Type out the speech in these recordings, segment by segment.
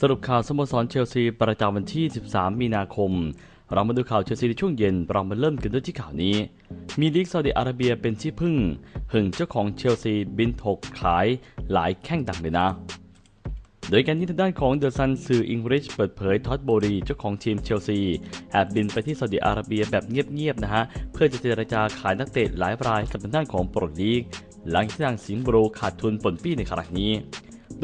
สรุปข่าวสโมสรเชลซีประจำวันที่ 13 มีนาคม เรามาดูข่าวเชลซีในช่วงเย็น เรามาเริ่มกันด้วยที่ข่าวนี้ มีลีกซาอุดิอาระเบียเป็นที่พึ่ง หึงเจ้าของเชลซีบินถกขายหลายแข้งดังเลยนะ โดยการนี้ทางด้านของเดอะซันสื่ออังกฤษเปิดเผยท็อตโบรีเจ้าของทีมเชลซีแอบบินไปที่ซาอุดิอาระเบียแบบเงียบๆนะฮะ เพื่อจะเจรจาขายนักเตะหลายรายกับทางด้านของโปรลีก หลังที่ทางสิงห์โบรขาดทุนปนปี้ในขณะนี้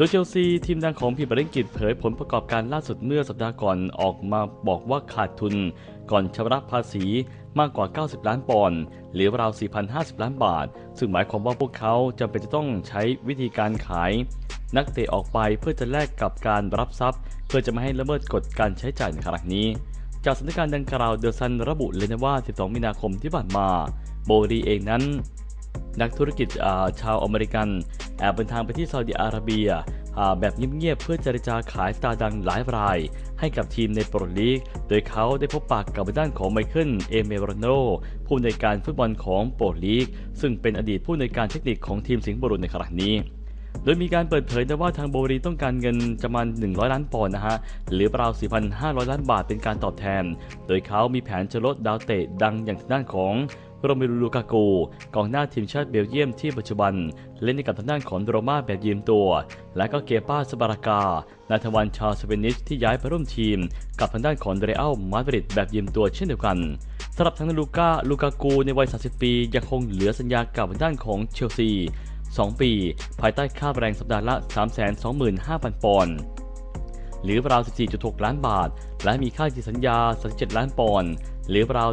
ดยเชลซีทีมดังของพีบริงกิจเผยผลประกอบการล่าสุดเมื่อสัปดาห์ก่อนออกมาบอกว่าขาดทุน ก่อนชำระภาษีมากกว่า 90 ล้านปอนด์หรือราว 4,050 ล้านบาท ซึ่งหมายความว่าพวกเขาจำเป็นจะต้องใช้วิธีการขาย นักเตะออกไปเพื่อจะแลกกับการรับทรัพย์ เพื่อจะไม่ให้ละเมิดกฎการใช้จ่ายในขณะนี้ จากสถานการณ์ดังกล่าวเดอะซันระบุเลยนะว่า 12 มีนาคมที่ผ่านมา โบรีเองนั้น นักธุรกิจชาวอเมริกัน แอบเดินทางไปที่ซาอุดิอาระเบียแบบเงียบๆเพื่อเจรจาขายสตาร์ดังหลายราย ให้กับทีมในโปรลีก โดยเขาได้พบปากกับด้านของไมเคิล เอเมรโนผู้ในการฟุตบอลของโปรลีก ซึ่งเป็นอดีตผู้ในการเทคนิคของทีมสิงห์บุรีในขณะนี้ โดยมีการเปิดเผยนะว่าทางโบรีต้องการเงินจำนวน100 ล้านปอนด์นะฮะ หรือราว 4,500 ล้านบาทเป็นการตอบแทน โดยเขามีแผนจะลดดาวเตะดังอย่างด้านของ โรเมลูลูกาโกกองหน้าทีมชาติเบลเยียมที่ปัจจุบัน เล่นในกับทางด้านของโรม่าแบบยืมตัว และก็เกป้าสบารากานาทวันชาวสเปนิชที่ย้ายไปร่วมทีม กับทางด้านของเรอัลมาดริดแบบยืมตัวเช่นเดียวกันสำหรับทั้งลูก้าลูกากูในวัย 30 ปี ยังคงเหลือสัญญากับทางด้านของเชลซี 2 ปี ภายใต้ค่าแรงสัปดาห์ละ 325,000 ปอนด์หรือราว 14.6 ล้านบาท และมีค่าจีสัญญา 37 ล้านปอนด์ หรือราว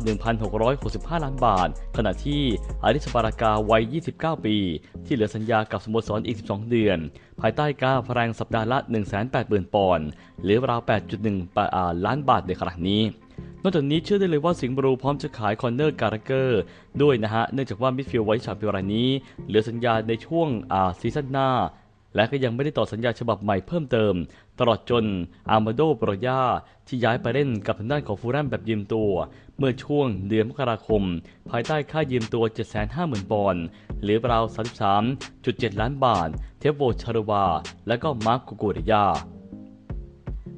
1,665 ล้านบาท ขณะที่อาริสปารากาวัย 29 ปี ที่เหลือสัญญากับสโมสรอีก 12 เดือน ภายใต้การแรงสัปดาห์ละ 180,000 ปอนด์ หรือราว 8.1 ล้านบาทในขณะนี้นอกจากนี้เชื่อได้เลยว่าสิงห์บรูพร้อมจะขายคอนเนอร์การ์เกอร์ด้วยนะฮะ เนื่องจากว่ามิดฟิลด์ไว้ฉาบิวรายนี้เหลือสัญญาในช่วงอาซีซั่นหน้า และก็ยังไม่ได้ต่อสัญญาฉบับใหม่เพิ่มเติม ตลอดจนอาร์มาโดโปรยาที่ย้ายไปเล่นกับทางด้านของฟูรัมแบบยืมตัว เมื่อช่วงเดือนมกราคม ภายใต้ค่ายืมตัว 750,000 ปอนด์หรือราว 33.7 ล้านบาท เทฟโวชารวา และก็มาร์กกูกูริยา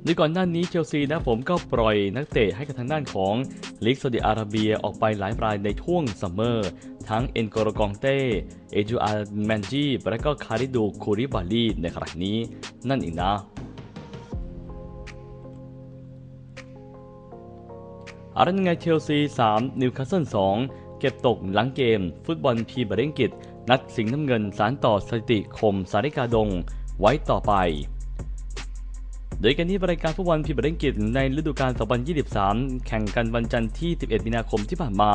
ในก่อนหน้านี้เชลซีนะผมก็ปล่อยนักเตะให้กับทางด้านของลีกซาอุดิอาระเบียออกไปหลายรายในช่วงซัมเมอร์ ทั้งเอ็นโกรกองเต้เอจูอาร์แมนจีและก็คาริดูคูริบาลีในครั้งนี้นั่นเองนะอารันไงเชลซี 3 นิวคาสเซิล 2 เก็บตกหลังเกม ฟุตบอลพีบาเรงกิตนัดสิงห์น้ำเงินสารต่อสถิติคมสาริกาดงไว้ต่อไป โดยการนี้รายการฟุตบอลพิบเรงกิจในฤดูกาล 2023 แข่งกันวันจันทร์ที่ 11 มีนาคมที่ผ่านมา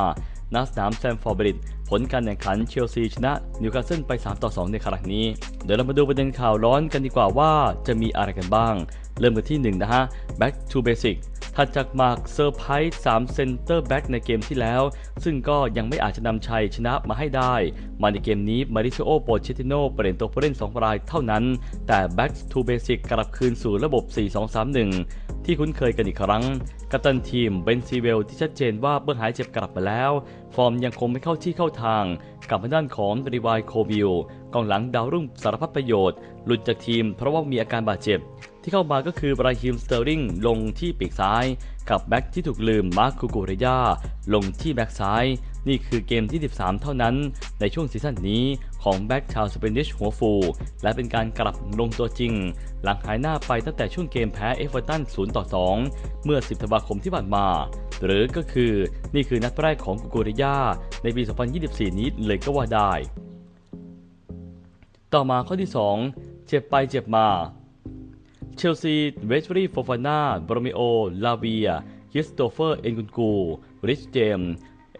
ณสนามแซมฟอร์บริดผลการแข่งขันเชลซีชนะนิวคาสเซิลไป 3 ต่อ 2 ในครั้งนี้ เดี๋ยวเรามาดูประเด็นข่าวร้อนกันดีกว่าว่าจะมีอะไรกันบ้าง เริ่มกันที่1นะฮะ back to basic ถัดจากมาร์กเซอร์ไพรส์3เซนเตอร์แบ็กในเกมที่แล้ว ซึ่งก็ยังไม่อาจจะนำชัยชนะมาให้ได้ มาในเกมนี้มาริโชโอโปเชติโนเปลี่ยนตัวผู้เล่น 2 รายเท่านั้น แต่ back to basic กลับคืนสู่ระบบ 4-2-3-1 ที่คุ้นเคยกันอีกครั้ง กัปตันทีมเบนซีเวลที่ชัดเจนว่าเมื่อหายเจ็บกลับมาแล้ว ฟอร์มยังคงไม่เข้าที่เข้าทาง กับทางด้านของรีวายโควิลกองหลังดาวรุ่งสารพัดประโยชน์ หลุดจากทีมเพราะว่ามีอาการบาดเจ็บ ที่เข้ามาก็คือบราฮิมสเตอร์ลิงลงที่ปีกซ้าย กับแบ็กที่ถูกลืมมาร์คูกูเรยาลงที่แบ็กซ้าย นี่คือเกมที่ 13 เท่านั้นในช่วงซีซั่นนี้ของแบ็กชาวสเปนิชหัวฟู และเป็นการกลับลงตัวจริง หลังหายหน้าไปตั้งแต่ช่วงเกมแพ้เอฟเวอร์ตัน 0 ต่อ 2 เมื่อ 10 ธันวาคมที่ผ่านมา หรือก็คือนี่คือนัดแรกของกูกูเรยาในปี 2024 นี้เลยก็ว่าได้ ต่อมาข้อที่ 2 เจ็บไปเจ็บมาเชลซี เวสเบรี่โฟฟาน่าบรมิโอ ลาเวียคิสโตเฟอร์ เอ็นกุนกู ริชเจม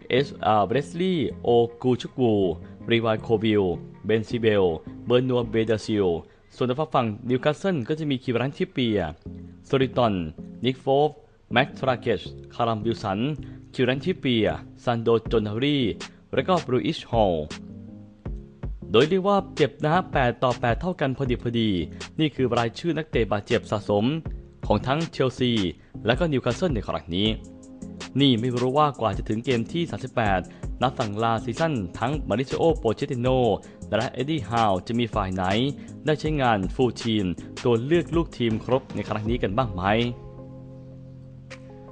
เอสอาร์เบรสลีย์โอกูชุกูรีวายโควิล เบนซิเบล เบอร์นัวเบเดซิล ส่วนทางฝั่งนิวคาสเซิลก็จะมีคิวรันทิเปียสริตันนิกโฟฟ แม็กทราเกช คารัมบิลสัน คิวรันทิเปีย ซันโดจอนฮารีและก็บรูอิชฮอลโดยเรียกว่าเจ็บนะฮะ8ต่อ 8 เท่ากันพอดีพอดี นี่คือรายชื่อนักเตะบาดเจ็บสะสมของทั้งเชลซี และก็นิวคาสเซิลในครั้งนี้ นี่ไม่รู้ว่ากว่าจะถึงเกมที่ 38 นัดสั่งลาซีซั่นทั้งมาริโอโปเชติโนและเอ็ดดี้ฮาวจะมีฝ่ายไหน ได้ใช้งานฟูลทีม ตัวเลือกลูกทีมครบในครั้งนี้กันบ้างไหม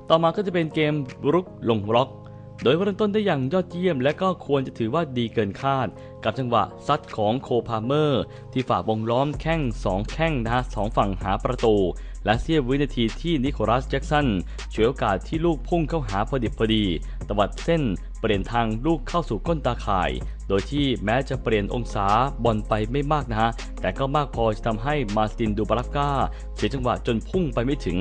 ต่อมาก็จะเป็นเกมรุกลงบล็อก โดยเริ่มต้นได้อย่างยอดเยี่ยม และก็ควรจะถือว่าดีเกินคาด กับจังหวะซัดของโคพาเมอร์ ที่ฝ่าวงล้อมแข้ง 2 แข้งนะฮะสองฝั่งหาประตู และเสี้ยววินาทีที่นิโคลัสแจ็กสันฉวยโอกาสที่ลูกพุ่งเข้าหาพอดิบพอดี ตวัดเส้นเปลี่ยนทางลูกเข้าสู่ก้นตาข่ายโดยที่แม้จะเปลี่ยนองศาบอลไปไม่มากนะฮะ แต่ก็มากพอจะทำให้มาสตินดูบารัฟกาเสียจังหวะจนพุ่งไปไม่ถึง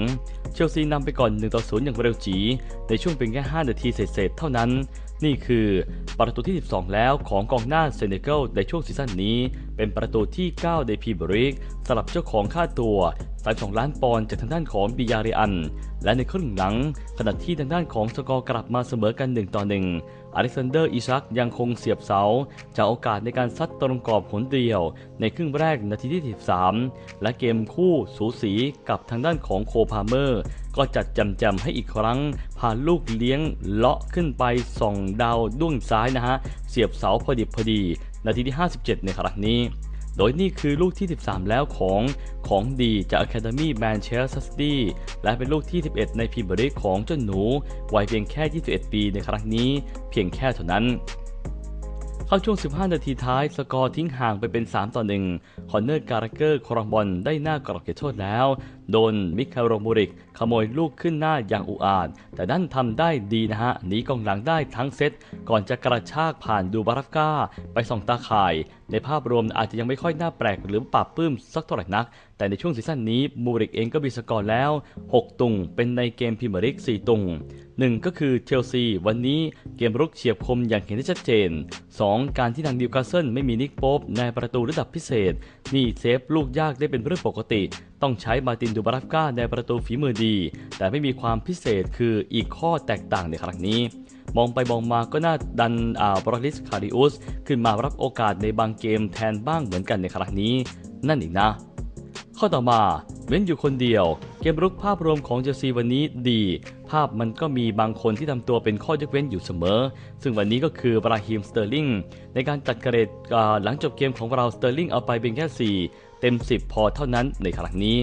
เชลซีนำไปก่อน1ต่อ0อย่างเร็วจีในช่วงเพียงแค่ 5 นาทีเศษๆเท่านั้น นี่คือประตูที่ 12 แล้วของกองหน้าเซเนกัลในช่วงซีซั่นนี้ เป็นประตูที่ 9 ในพรีเมียร์ลีกสำหรับเจ้าของค่าตัว 32 ล้านปอนด์จากทางด้านของบิยาเรอันและในครึ่งหลังขณะที่ทางด้านของสกอร์กลับมาเสมอกัน 1 ต่อ 1 อเล็กซานเดอร์อิชักยังคงเสียบเสา จากโอกาสในการซัดตรงกรอบผลเดียว ในครึ่งแรกนาทีที่ 13 และเกมคู่สูสีกับทางด้านของโคพาเมอร์ ก็จัดจำจำให้อีกครั้งพาลูกเลี้ยงเลาะขึ้นไปส่องดาวด้วงซ้ายนะฮะ เสียบเสาพอดิบพอดี นาทีที่ 57 ในครั้งนี้ โดยนี่คือลูกที่ 13 แล้วของของดีจาก Academy Manchester City และเป็นลูกที่ 11 ในพรีเมียร์ลีกของเจ้าหนู วัยเพียงแค่ 21 ปีในครั้งนี้เพียงแค่เท่านั้น เข้าช่วง 15 นาทีท้าย สกอร์ทิ้งห่างไปเป็น 3 ต่อ 1 คอนเนอร์การ์เกอร์ครองบอลได้หน้ากรอบเขตโทษแล้ว โดนมิคาโรมูริก ขโมยลูกขึ้นหน้าอย่างอุอาจ แต่นั่นทำได้ดีนะฮะ หนีกองหลังได้ทั้งเซต ก่อนจะกระชากผ่านดูบารัฟกาไปส่องตาข่าย ในภาพรวมอาจจะยังไม่ค่อยน่าแปลกหรือปรับปื้มสักเท่าไหร่นัก แต่ในช่วงซีซั่นนี้มูริกเองก็มีสกอร์แล้ว 6 ตุงเป็นในเกมพรีเมียร์ลีก4 ตุง หนึ่งก็คือเชลซี วันนี้เกมรุกเฉียบคมอย่างเห็นได้ชัดเจน 2. การที่ทางดิวคาสเซิลไม่มีนิกโป๊บในประตูระดับพิเศษ นี่เซฟลูกยากได้เป็นเรื่องปกติ ต้องใช้มาตินดูบารัฟกาในประตูฝีมือดี แต่ไม่มีความพิเศษคืออีกข้อแตกต่างในครั้งนี้มองไปมองมาก็น่าดันอ่าบรอลิสคาริอุสขึ้นมารับโอกาสในบางเกมแทนบ้างเหมือนกันในครั้งนี้ นั่นอีกนะ ข้อต่อมาเว้นอยู่คนเดียว เกมรุกภาพรวมของเชลซีวันนี้ดี ภาพมันก็มีบางคนที่ทำตัวเป็นข้อยกเว้นอยู่เสมอ ซึ่งวันนี้ก็คือบราฮิมสเตอร์ลิงในการจัดเกรดหลังจบเกมของเราสเตอร์ลิงเอาไปเพียงแค่ 4 เต็ม 10 พอเท่านั้นในครั้งนี้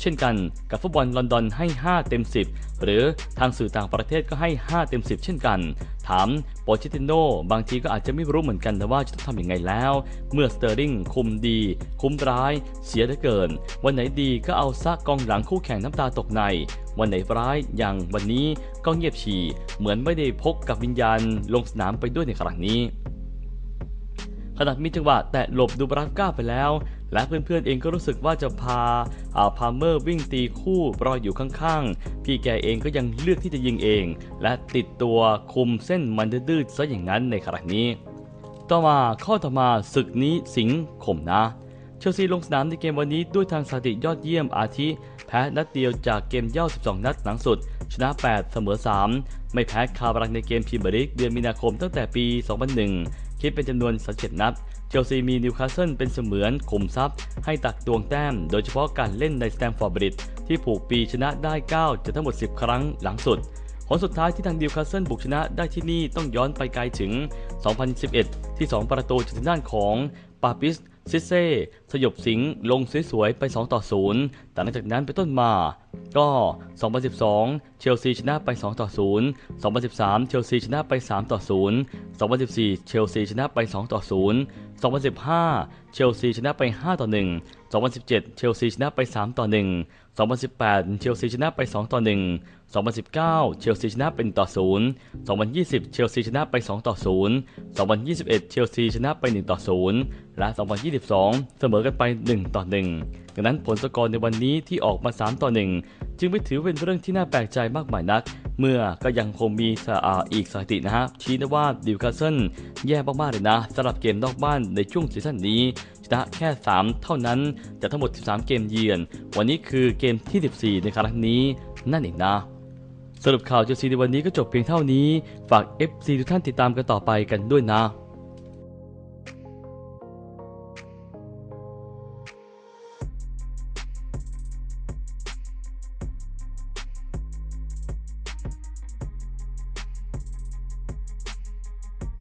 เช่นกันกับฟุตบอลลอนดอนให้ 5 เต็ม 10 หรือทางสื่อต่างประเทศก็ให้ 5 เต็ม 10 เช่นกัน ถามโปเชติโนบางทีก็อาจจะไม่รู้เหมือนกันนะว่าจะต้องทำอย่างไงแล้ว เมื่อสเตอร์ลิงคุมดี คุมร้าย เสียเหลือเกิน วันไหนดีก็เอาซากกองหลังคู่แข่งน้ำตาตกใน วันไหนร้ายอย่างวันนี้ก็เงียบฉี่เหมือนไม่ได้พกกับวิญญาณลงสนามไปด้วยในครั้งนี้ขนาดมีจังหวะแตะหลบดูบราฟก้าไปแล้ว และเพื่อนๆเองก็รู้สึกว่าจะพาอาพาเมอร์วิ่งตีคู่รออยู่ข้างๆ พี่แกเองก็ยังเลือกที่จะยิงเอง และติดตัวคุมเส้นมันดื้อๆซะอย่างนั้นในครั้งนี้ ต่อมาข้อต่อมาศึกนี้สิงข่มนะ เชลซีลงสนามในเกมวันนี้ด้วยทางสถิติยอดเยี่ยมอาทิ แพ้นัดเดียวจากเกมเย่า 12 นัดหลังสุด ชนะ 8 เสมอ 3 ไม่แพ้คาบรังในเกมพรีเมียร์ลีกเดือนมีนาคมตั้งแต่ปี 2001 คิดเป็นจำนวน 37 นัด เชลซีมีนิวคาสเซิลเป็นเสมือนขุมทรัพย์ ให้ตักตวงแต้ม โดยเฉพาะการเล่นในสแตมฟอร์ดบริดจ์ที่ผูกปีชนะได้ 9จากทั้งหมด 10 ครั้งหลังสุดผลสุดท้ายที่ทางดิวคาสเซิลบุกชนะได้ที่นี่ต้องย้อนไปไกลถึง 2011 ที่ 2 ประตูจากทางด้านของปาปิส ซิเซ่สยบสิงห์ลงสวยๆไป 2 ต่อ 0 แต่หลังจากนั้นไปต้นมา ก็ 2012เชลซีชนะไป 2 ต่อ 0 2013 เชลซีชนะไป 3 ต่อ 0 2014 เชลซีชนะไป 2 ต่อ 0 2015 เชลซีชนะไป 5 ต่อ 1 2017 เชลซีชนะไป 3 ต่อ 1 2018 เชลซีชนะไป 2 ต่อ 1 2019 เชลซีชนะเป็นต่อ 0 2020 เชลซีชนะไป 2 ต่อ 0 2021 เชลซีชนะไป 1 ต่อ 0 และ 2022 เสมอกันไป 1 ต่อ 1 ดังนั้นผลสกอร์ในวันนี้ที่ออกมา 3 ต่อ 1 จึงไม่ถือเป็นเรื่องที่น่าแปลกใจมากมายนัก เมื่อก็ยังคงมีอีกสถิตินะฮะชี้นะว่าดิวคาสเซิลแย่มากๆเลยนะสำหรับเกมนอกบ้านในช่วงซีซั่นนี้ชนะแค่ 3 เท่านั้นจากทั้งหมด 13 เกมเยือน วันนี้คือเกมที่ 14 ในครั้งนี้นั่นเองนะสรุปข่าวเชลซีในวันนี้ก็จบเพียงเท่านี้ ฝาก FC ทุกท่านติดตามกันต่อไปกันด้วยนะ